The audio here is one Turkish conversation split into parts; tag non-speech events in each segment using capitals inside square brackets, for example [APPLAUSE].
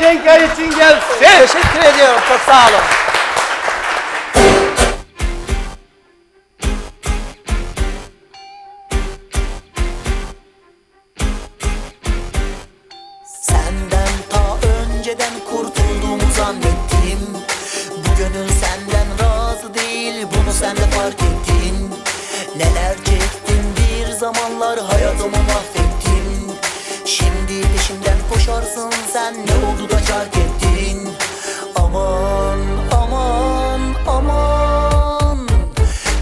Cenk Ay için gelsin. Teşekkür ediyorum. Çok sağ olun. Senden ta önceden kurtulduğumu zannettim Bu gönül senden razı değil bunu sen de fark ettin Neler çektim bir zamanlar hayatımı mahvettin Şimdi koşarsın sen ne oldu da terk ettin? Aman aman aman.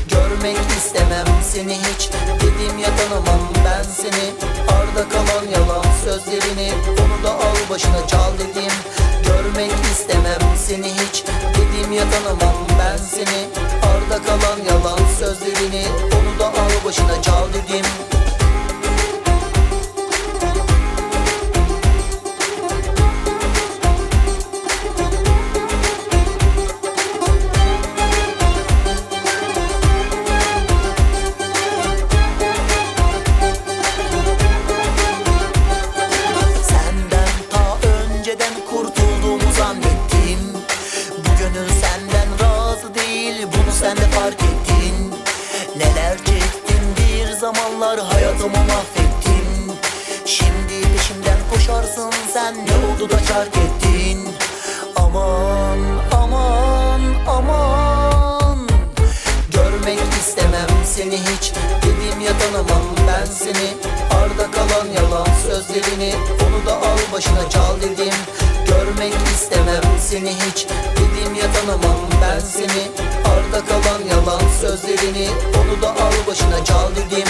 Görmek istemem seni hiç. Dedim ya tanımam ben seni. Arda kalan yalan sözlerini Onu da al başına çal dedim. Görmek istemem seni hiç. Dedim ya tanımam ben seni. Arda kalan yalan sözlerini Onu da al başına çal dedim zamanlar hayatımı mahvettin. Şimdi peşimden koşarsın sen ne oldu da terk ettin? Aman seni hiç Dedim ya tanımam ben seni. Arda kalan yalan sözlerini Onu da al başına çal dedim. Görmek istemem seni hiç Dedim ya tanımam ben seni. Arda kalan yalan sözlerini Onu da al başına çal dedim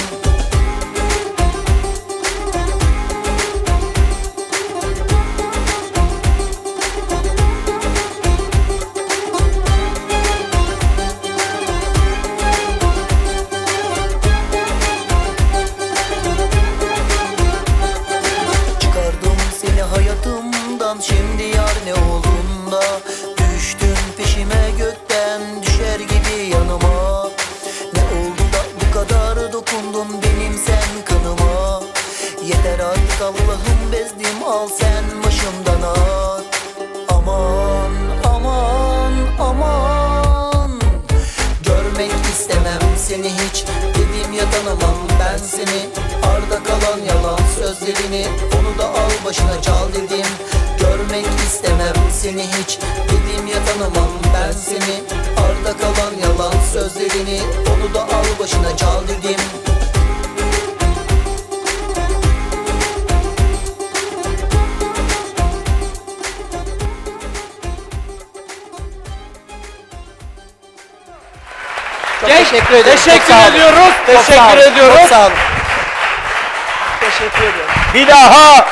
bezdim al sen başımdan at. Aman aman aman. Görmek istemem seni hiç. Dedim ya tanımam ben seni. Arda kalan yalan sözlerini Onu da al başına çal dedim. Görmek istemem seni hiç. Dedim ya tanımam ben seni. Arda kalan yalan sözlerini Onu da al başına çal dedim Çok Cenk, teşekkür ederim. teşekkür Çok ediyoruz, Çok teşekkür sağ olun. ediyoruz. Çok sağ olun. Teşekkür ediyorum. Bir daha.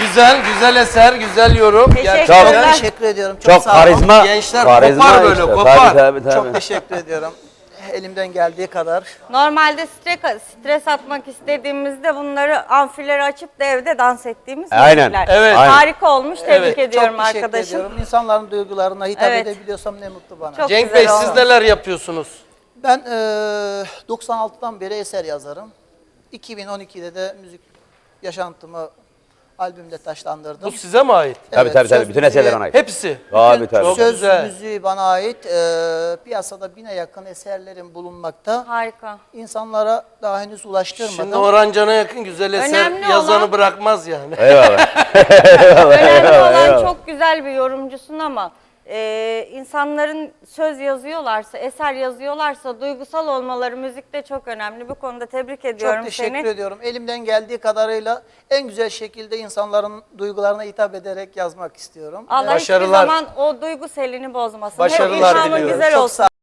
Güzel, güzel eser, güzel yorum. Teşekkür Çok teşekkür ediyorum. Çok, Çok sağ olun. karizma. Gençler karizma kopar böyle, işte. kopar. Tabii, tabii, tabii. Çok teşekkür ediyorum. Elimden geldiği kadar. Normalde stres, stres atmak istediğimizde bunları amfileri açıp da evde dans ettiğimiz Aynen. müzikler. Evet. Aynen. Harika olmuş. Tebrik Evet. ediyorum Çok teşekkür arkadaşım. ediyorum. İnsanların duygularına hitap Evet. edebiliyorsam ne mutlu bana. Çok Cenk güzel Bey siz neler yapıyorsunuz? Ben eee 96'dan beri eser yazarım. 2012'de de müzik yaşantımı albümde taşlandırdım. Bu size mi ait? Tabii Evet, tabii tabii. söz Bütün müziği- eserler ona ait. Hepsi. Tabii tabii. Çok Söz güzel. müziği bana ait. Eee, piyasada bine yakın eserlerim bulunmakta. Harika. İnsanlara daha henüz ulaştırmadım. Şimdi Orhancan'a yakın güzel eser Önemli yazanı olan- bırakmaz yani. Eyvallah. [LAUGHS] Önemli olan eyvallah. çok güzel bir yorumcusun ama e, insanların söz yazıyorlarsa, eser yazıyorlarsa duygusal olmaları müzikte çok önemli. Bu konuda tebrik ediyorum Çok teşekkür seni. ediyorum. Elimden geldiği kadarıyla en güzel şekilde insanların duygularına hitap ederek yazmak istiyorum. Allah Başarılar. hiçbir zaman o duygu selini bozmasın. Başarılar Hep ilhamı diliyorum. güzel Çok olsun. sağ